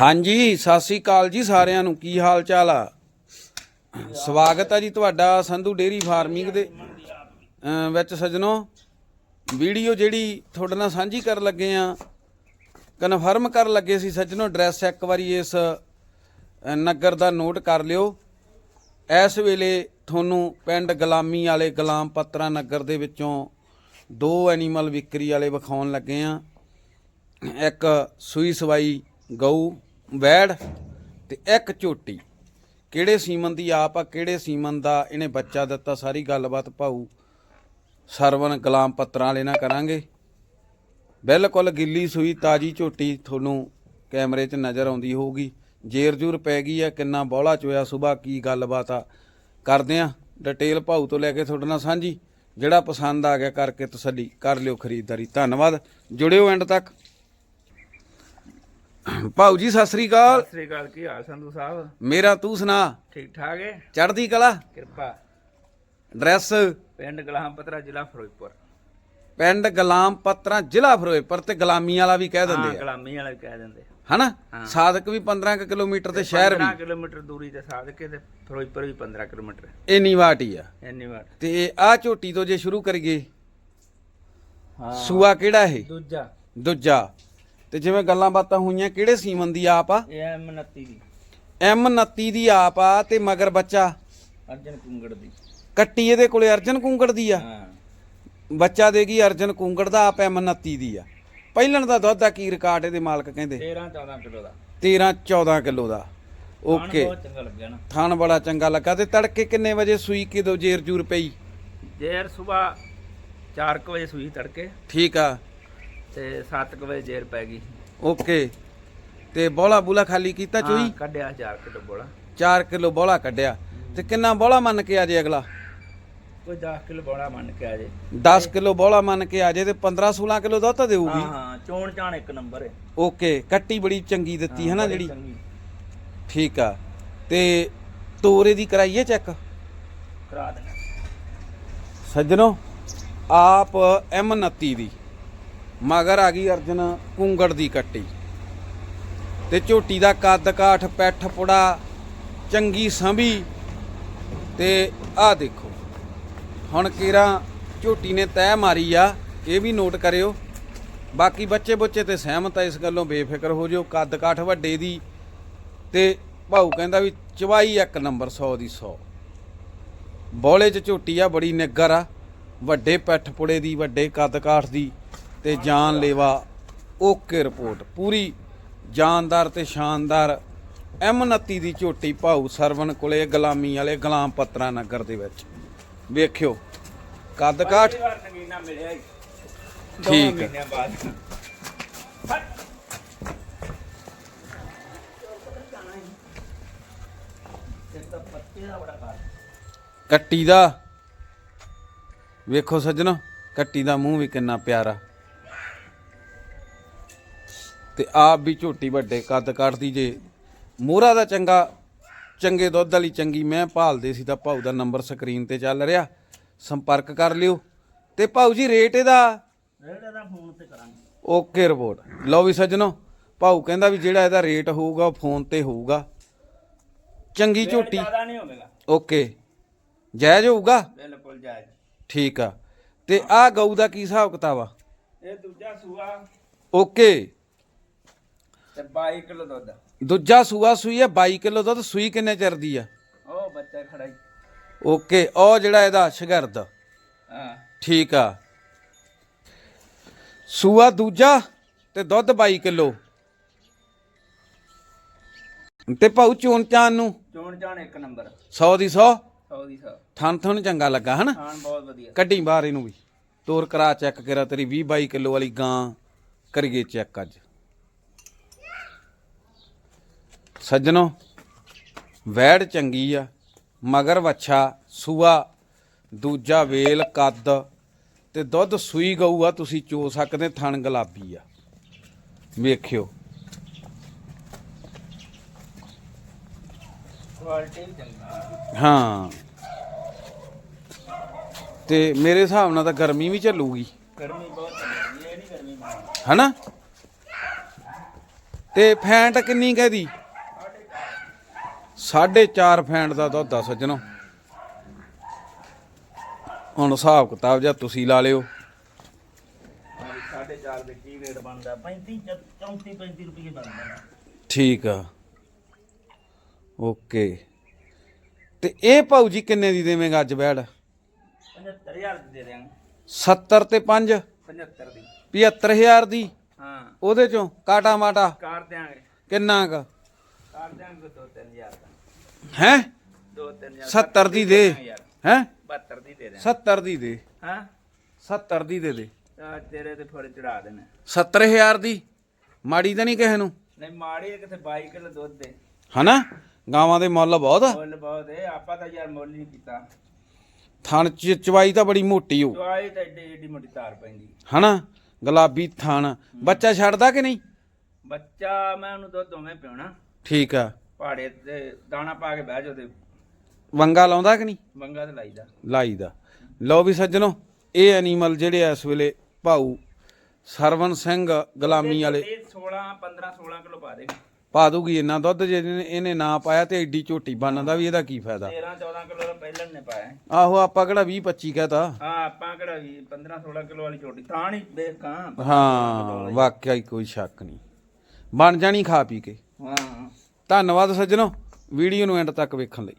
ਹਾਂਜੀ, ਸਤਿ ਸ੍ਰੀ ਅਕਾਲ ਜੀ ਸਾਰਿਆਂ ਨੂੰ। ਕੀ ਹਾਲ ਚਾਲ ਆ? ਸਵਾਗਤ ਆ ਜੀ ਤੁਹਾਡਾ ਸੰਧੂ ਡੇਰੀ ਫਾਰਮਿੰਗ ਦੇ ਵਿੱਚ ਸੱਜਣੋ। ਵੀਡੀਓ ਜਿਹੜੀ ਤੁਹਾਡੇ ਨਾਲ ਸਾਂਝੀ ਕਰਨ ਲੱਗੇ ਆ, ਕਨਫਰਮ ਕਰਨ ਲੱਗੇ ਸੀ ਸੱਜਣੋ, ਐਡਰੈਸ ਇੱਕ ਵਾਰੀ ਇਸ ਨਗਰ ਦਾ ਨੋਟ ਕਰ ਲਿਓ। ਇਸ ਵੇਲੇ ਤੁਹਾਨੂੰ ਪਿੰਡ ਗੁਲਾਮੀ ਵਾਲੇ ਗੁਲਾਮ ਪੱਤਰਾ ਨਗਰ ਦੇ ਵਿੱਚੋਂ ਦੋ ਐਨੀਮਲ ਵਿਕਰੀ ਵਾਲੇ ਵਿਖਾਉਣ ਲੱਗੇ ਆ। ਇੱਕ ਸੂਈ ਸਵਾਈ ਗਊ ਵੈੜ ਤੇ ਇੱਕ ਝੋਟੀ। ਕਿਹੜੇ ਸੀਮਨ ਦੀ ਆਪ ਆ, ਕਿਹੜੇ ਸੀਮਨ ਦਾ ਇਹਨੇ ਬੱਚਾ ਦਿੱਤਾ, ਸਾਰੀ ਗੱਲਬਾਤ ਭਾਊ ਸਰਵਨ ਗੁਲਾਮ ਪੱਤਰਾਂ ਵਾਲੇ ਨਾਲ ਕਰਾਂਗੇ। ਬਿਲਕੁਲ ਗਿੱਲੀ ਸੂਈ ਤਾਜੀ ਝੋਟੀ ਤੁਹਾਨੂੰ ਕੈਮਰੇ 'ਚ ਨਜ਼ਰ ਆਉਂਦੀ ਹੋਊਗੀ। ਜੇਰ ਜੂਰ ਪੈ ਗਈ ਆ, ਕਿੰਨਾ ਬੋਲਾ ਚੋਇਆ ਸਵੇਰ ਕੀ ਗੱਲਬਾਤ ਆ। ਕਰਦੇ ਆ ਡਿਟੇਲ ਭਾਊ ਤੋਂ ਲੈ ਕੇ ਤੁਹਾਡੇ ਨਾਲ ਸਾਂਝੀ। ਜਿਹੜਾ ਪਸੰਦ ਆ ਗਿਆ ਕਰਕੇ ਤਸੱਲੀ ਕਰ ਲਿਓ ਖਰੀਦਦਾਰੀ। ਧੰਨਵਾਦ। ਜੁੜਿਓ ਐਂਡ ਤੱਕ। ਭਾਊ ਜੀ ਸਤਿ ਸ੍ਰੀ ਅਕਾਲ। ਸਤਿ ਸ੍ਰੀ ਅਕਾਲ ਕੀ ਹਾਲ ਸੰਧੂ ਸਾਹਿਬ? ਮੇਰਾ ਤੂੰ ਸੁਣਾ। ਠੀਕ ਠਾਕ ਹੈ ਚੜ੍ਹਦੀ ਕਲਾ? ਕਿਰਪਾ। ਐਡਰੈਸ ਪਿੰਡ ਗਲਾਮ ਪਤਰਾ ਜ਼ਿਲ੍ਹਾ ਫਿਰੋਜ਼ਪੁਰ। ਪਿੰਡ ਗੁਲਾਮ ਪੱਤਰਾ ਜ਼ਿਲ੍ਹਾ ਫਿਰੋਜ਼ਪੁਰ ਤੇ ਗੁਲਾਮੀ ਵਾਲਾ ਵੀ ਕਹਿ ਹਾਂ ਦਿੰਦੇ ਆ। ਗਲਾਮੀ ਵਾਲੇ ਕਹਿ ਦਿੰਦੇ ਹਨਾ। ਸਾਦਕ ਵੀ 15 ਕੁ ਕਿਲੋਮੀਟਰ ਤੇ ਸ਼ਹਿਰ 15 ਵੀ। ਕਿਲੋਮੀਟਰ ਦੂਰੀ ਤੇ ਸਾਦਕੇ ਤੇ ਫਿਰੋਜ਼ਪੁਰ ਵੀ 15 ਕਿਲੋਮੀਟਰ। ਇੰਨੀ ਵਾਟ ਹੀ ਆ। ਇੰਨੀ ਵਾਰ ਤੇ ਆ ਝੋਟੀ ਤੋਂ ਜੇ ਸ਼ੁਰੂ ਕਰੀਏ ਹਾਂ। ਸੂਆ ਕਿਹੜਾ ਇਹ? ਦੂਜਾ। ਦੂਜਾ। ਤੇ ਜਿਵੇਂ ਗੱਲਾਂ ਬਾਤਾਂ ਹੋਈਆਂ ਕਿਹੜੇ ਸੀਮਨ ਦੀ ਆਪ ਆ? ਇਹ ਐਮ 29 ਦੀ। M29 ਦੀ ਆਪ ਆ ਤੇ ਮਗਰ ਬੱਚਾ? ਅਰਜਨ ਕੁੰਗੜ ਦੀ। ਕੱਟੀ ਇਹਦੇ ਕੋਲੇ ਅਰਜਨ ਕੁੰਗੜ ਦੀ ਆ? ਹਾਂ। ਬੱਚਾ ਦੇਗੀ ਅਰਜਨ ਕੁੰਗੜ ਦਾ ਆਪ M29 ਦੀ ਆ? ਪਹਿਲਣ ਦਾ ਦੁੱਧ ਦਾ ਕੀ ਰਿਕਾਰਡ ਇਹਦੇ ਮਾਲਕ ਕਹਿੰਦੇ? 13 14 ਕਿਲੋ ਦਾ। 13 14 ਕਿਲੋ ਦਾ। ਓਕੇ। ਬਹੁਤ ਚੰਗਾ ਲੱਗਿਆ ਨਾ। ਥਾਣ ਬੜਾ ਚੰਗਾ ਲੱਗਾ ਤੇ ਤੜਕੇ ਕਿੰਨੇ ਵਜੇ ਸੂਈ ਕਿਦੋਂ ਜੇਰ ਜੂਰ ਪਈ? ਜੇਰ ਸਵੇਰ 4 ਵਜੇ ਸੂਈ ਤੜਕੇ। ਠੀਕ ਆ। ਤੇ 7 ਵਜੇ ਜੇਰ ਪੈ ਗਈ। ਓਕੇ। ਤੇ ਬੋਲਾ ਬੂਲਾ ਖਾਲੀ ਕੀਤਾ ਹਾਂ, ਚੋਈ ਕੱਢਿਆ 4 ਕਿਲੋ ਬੋਲਾ। 4 ਕਿਲੋ ਬੋਲਾ ਕੱਢਿਆ। ਤੇ ਕਿੰਨਾ ਬੋਲਾ ਮੰਨ ਕੇ ਆ ਜੇ ਅਗਲਾ? ਕੋਈ 10 ਕਿਲੋ ਬੋਲਾ ਮੰਨ ਕੇ ਆ ਜੇ। 10 ਕਿਲੋ ਬੋਲਾ ਮੰਨ ਕੇ ਆ ਜੇ ਤੇ 15 16 ਕਿਲੋ ਦੁੱਧ ਤਾਂ ਦੇਊਗੀ। ਹਾਂ ਹਾਂ ਚੋਣ ਚਾਣ ਇੱਕ ਨੰਬਰ ਹੈ। ਓਕੇ ਕੱਟੀ ਬੜੀ ਚੰਗੀ ਦਿੱਤੀ ਹੈ ਨਾ ਬੜੀ ਜਿਹੜੀ? ਚੰਗੀ। ਠੀਕ ਆ। ਤੇ ਤੋਰੇ ਦੀ ਕਰਾਈਏ ਚੈੱਕ? ਕਰਾ ਦੇਣਾ। ਸੱਜਣੋ ਆਪ M29 ਦੀ। ਮਗਰ ਆ ਗਈ ਅਰਜਨ ਕੁੰਗੜ ਦੀ ਕੱਟੀ ਤੇ ਝੋਟੀ ਦਾ ਕੱਦ ਕਾਠ, ਪੈਠ ਪੁੜਾ, ਚੰਗੀ ਸੰਭੀ ਤੇ ਆਹ ਦੇਖੋ। ਹੁਣ ਕੀਰਾ ਝੋਟੀ ਨੇ ਤਹਿ ਮਾਰੀ ਆ, ਇਹ ਵੀ ਨੋਟ ਕਰਿਓ। ਬਾਕੀ ਬੱਚੇ ਬੁੱਚੇ ਤੇ ਸਹਿਮਤ ਆ ਇਸ ਗੱਲੋਂ ਬੇਫਿਕਰ ਹੋ ਜਿਓ। ਕੱਦ ਕਾਠ ਵੱਡੇ ਦੀ ਤੇ ਭਾਊ ਕਹਿੰਦਾ ਵੀ ਚਵਾਈ ਇੱਕ ਨੰਬਰ 100 ਦੀ 100 ਬੋਲੇ ਚ ਝੋਟੀ ਆ, ਬੜੀ ਨਿੱਗਰ ਆ। ਵੱਡੇ ਪੈਠ ਪੁੜੇ ਦੀ, ਵੱਡੇ ਕੱਦ ਕਾਠ ਦੀ। ਤੇ ਜਾਨ ਲੇਵਾ ਓਕੇ ਰਿਪੋਰਟ। ਪੂਰੀ ਜਾਨਦਾਰ ਤੇ ਸ਼ਾਨਦਾਰ M29 ਦੀ ਝੋਟੀ ਭਾਊ ਸਰਵਨ ਕੋਲੇ ਗੁਲਾਮੀ ਵਾਲੇ ਗੁਲਾਮ ਪੱਤਰਾ ਨਗਰ ਦੇ ਵਿੱਚ। ਵੇਖਿਓ ਕੱਦ ਕਾਠ ਠੀਕ ਹੈ। ਕੱਟੀ ਦਾ। ਵੇਖੋ ਸੱਜਣੋ ਕੱਟੀ ਦਾ ਮੂੰਹ ਵੀ ਕਿੰਨਾ ਪਿਆਰਾ। ਤੇ ਆਪ ਵੀ ਝੋਟੀ ਵੱਡੇ ਕੱਦ ਕੱਢਦੀ ਜੇ। ਮੋਹਰਾ ਦਾ ਚੰਗਾ ਚੰਗੇ ਦੁੱਧ ਵਾਲੀ ਚੰਗੀ ਮੈਂ ਭਾਲਦੇ ਸੀ ਤਾਂ ਭਾਊ ਦਾ ਨੰਬਰ ਸਕਰੀਨ ਤੇ ਚੱਲ ਰਿਹਾ। ਸੰਪਰਕ ਕਰ ਲਿਓ। ਤੇ ਭਾਊ ਜੀ ਰੇਟ ਇਹਦਾ? ਰੇੜੇ ਦਾ ਫੋਨ ਤੇ ਕਰਾਂਗੇ। ਓਕੇ ਰਿਪੋਰਟ ਲਓ ਵੀ ਸੱਜਣੋ ਭਾਊ ਕਹਿੰਦਾ ਵੀ ਜਿਹੜਾ ਇਹਦਾ ਰੇਟ ਹੋਊਗਾ ਉਹ ਫੋਨ ਤੇ ਹੋਊਗਾ। ਚੰਗੀ ਝੋਟੀ। ਜ਼ਿਆਦਾ ਨਹੀਂ ਹੋਵੇਗਾ। ਓਕੇ ਜਾਇਜ਼ ਹੋਊਗਾ? ਬਿਲਕੁਲ ਜਾਇਜ਼। ਠੀਕ ਆ। ਤੇ ਆ ਗਊ ਦਾ ਕੀ ਹਿਸਾਬ ਕਿਤਾਬ ਆ? ਇਹ ਦੂਜਾ ਸੂਆ। ਓਕੇ ਤੇ 22 ਕਿਲੋ ਦੁੱਧ। ਦੂਜਾ ਸੂਆ ਸੂਈ ਆ 22 ਕਿਲੋ ਦੁੱਧ ਸੂਈ ਕਿੰਨੇ ਚਿਰ ਦੀ ਆ? ਉਹ ਬੱਚਾ ਖੜਾ ਹੀ। ਓਕੇ ਉਹ ਜਿਹੜਾ ਇਹਦਾ ਸ਼ਗਰਦ। ਹਾਂ। ਠੀਕ ਆ। ਸੂਆ ਦੂਜਾ ਤੇ ਦੁੱਧ 22 ਕਿਲੋ। ਤੇ ਭਾਊ ਚੋਣ ਚਾਨ ਨੂੰ? ਚੋਣ ਜਾਣ ਇੱਕ ਨੰਬਰ। 100 ਦੀ 100 100 ਦੀ 100 ਥਣ ਥਣ ਚੰਗਾ ਲੱਗਾ ਹਨਾ? ਖਾਣ ਬਹੁਤ ਵਧੀਆ। ਕੱਢੀ ਬਾਹਰ ਇਹਨੂੰ ਵੀ। ਤੋਰ ਕਰਾ ਚੈੱਕ ਕਰਾ ਤੇਰੀ 20 22 ਕਿਲੋ ਵਾਲੀ ਗਾਂ। ਕਰੀਏ ਚੈੱਕ ਅੱਜ। ਸੱਜਣੋ ਵੈੜ ਚੰਗੀ ਆ ਮਗਰ ਵੱਛਾ ਸੂਆ ਦੂਜਾ ਵੇਲ ਕੱਦ ਤੇ ਦੁੱਧ ਸੂਈ ਗਊ ਆ ਤੁਸੀਂ ਚੋ ਸਕਦੇ ਥਣ ਗੁਲਾਬੀ ਆ। ਵੇਖਿਓ। ਕੁਆਲਿਟੀ ਵੀ ਚੰਗੀ ਹਾਂ। ਤੇ ਮੇਰੇ ਹਿਸਾਬ ਨਾਲ ਤਾਂ ਗਰਮੀ ਵੀ ਚੱਲੂਗੀ। ਗਰਮੀ ਬਹੁਤ ਚੰਗੀ ਇਹ ਨਹੀਂ ਗਰਮੀ ਮਾਰ ਹਨਾ? ਤੇ ਫੈਂਟ ਕਿੰਨੀ ਕਹਦੀ 4.5 ਫੈਂਟ ਦਾ ਦੁੱਧ ਆ ਸੱਜਣੋ। ਹੁਣ ਹਿਸਾਬ ਕਿਤਾਬ ਜਾਂ ਤੁਸੀਂ ਲਾ ਲਿਓ। ਸਾਢੇ ਚਾਰ ਦੇ ਕੀ ਰੇਟ ਬਣਦਾ? 35 34 35 ਰੁਪਏ ਬਣਦਾ। ਠੀਕ ਆ। ਓਕੇ। ਤੇ ਇਹ ਭਾਊ ਜੀ ਕਿੰਨੇ ਦੀ ਦੇਵੇਂਗਾ ਅੱਜ ਬੈੜ 75000 ਦੀ ਦੇ ਦਿਆਂਗੇ। 70 ਤੇ 5 75 ਦੀ। 75000 ਦੀ? ਹਾਂ। ਉਹਦੇ ਚੋਂ ਕਾਟਾ ਮਾਟਾ ਕਰ ਦਿਆਂਗੇ। ਕਿੰਨਾ ਕ? ਕਰ ਦਿਆਂਗੇ 2-3000 ਦਾ। ਹੈ? 2-3000 70 ਦੀ ਦੇ। ਹੈ? 72 ਦੀ ਦੇ ਦਿਆਂ। 70 ਦੀ ਦੇ। ਹਾਂ? 70 ਦੀ ਦੇ ਦੇ। ਤੇਰੇ ਤੇ ਥੋੜੇ ਚੜਾ ਦੇਣਾ। 70000 ਦੀ? ਮਾੜੀ ਤਾਂ ਨਹੀਂ ਕਿਸੇ ਨੂੰ? ਨਹੀਂ ਮਾੜੀ ਕਿਤੇ 22 ਕਿਲੋ ਦੁੱਧ ਦੇ। ਹਨਾ? ਗਾਵਾਂ ਦੇ ਮੁੱਲ ਬਹੁਤ ਆ। ਮੁੱਲ ਬਹੁਤ ਹੈ ਆਪਾਂ ਤਾਂ ਯਾਰ ਮੁੱਲ ਨਹੀਂ ਕੀਤਾ। ਥਣ ਚ ਚਵਾਈ ਤਾਂ ਬੜੀ ਮੋਟੀ ਹੋ ਚੁਆਈ ਤਾਂ ਏਡੀ ਏਡੀ ਮੋਟੀ ਤਾਰ ਪੈਂਦੀ। ਹਨਾ? ਗੁਲਾਬੀ ਥਣ। ਬੱਚਾ ਛੱਡਦਾ ਕਿ ਨਹੀਂ? ਬੱਚਾ ਮੈਂ ਉਹਨੂੰ ਦੁੱਧ ਦੋਵੇਂ ਪਿਉਣਾ। ਠੀਕ ਆ। ਪਹਾੜੇ ਤੇ ਦਾਣਾ ਪਾ ਕੇ ਬਹਿ ਜਾਓ ਤੇ ਵੰਗਾ ਲਾਉਂਦਾ ਕਿ ਨਹੀਂ? ਮੰਗਾ ਤੇ ਲਾਈਦਾ। ਲਾਈ ਦਾ ਲਓ ਵੀ ਸੱਜਣੋ ਇਹ ਐਨੀਮਲ ਜਿਹੜੇ ਆ ਇਸ ਵੇਲੇ ਭਾਊ ਸਰਵਨ ਸਿੰਘ ਗੁਲਾਮੀ ਵਾਲੇ। ਇਹ 16 15 16 ਕਿਲੋ ਪਾ ਦੇ। ਪਾ ਦੂਗੀ ਇੰਨਾ ਦੁੱਧ ਜੇ ਇਹਨੇ ਇਹਨੇ ਨਾ ਪਾਇਆ ਤੇ ਐਡੀ ਝੋਟੀ ਬਣਦਾ ਵੀ ਇਹਦਾ ਕੀ ਫਾਇਦਾ? 13 14 ਕਿਲੋ ਦਾ ਪਹਿਲਾਂ ਨੇ ਪਾਇਆ। ਆਹੋ ਆਪਾਂ ਕਿਹੜਾ 20 25 ਕਹਤਾ। ਹਾਂ ਆਪਾਂ ਕਿਹੜਾ ਵੀ 15 16 ਕਿਲੋ ਵਾਲੀ ਛੋਟੀ ਤਾਂ ਨਹੀਂ ਦੇਖਾਂ ਹਾਂ ਵਾਕਿਆ ਹੀ ਕੋਈ ਸ਼ੱਕ ਨਹੀਂ। ਬਣ ਜਾਣੀ ਖਾ ਪੀ ਕੇ। ਹਾਂ। ਧੰਨਵਾਦ ਸੱਜਣੋ ਵੀਡੀਓ ਨੂੰ ਐਂਡ ਤੱਕ ਵੇਖਣ ਲਈ।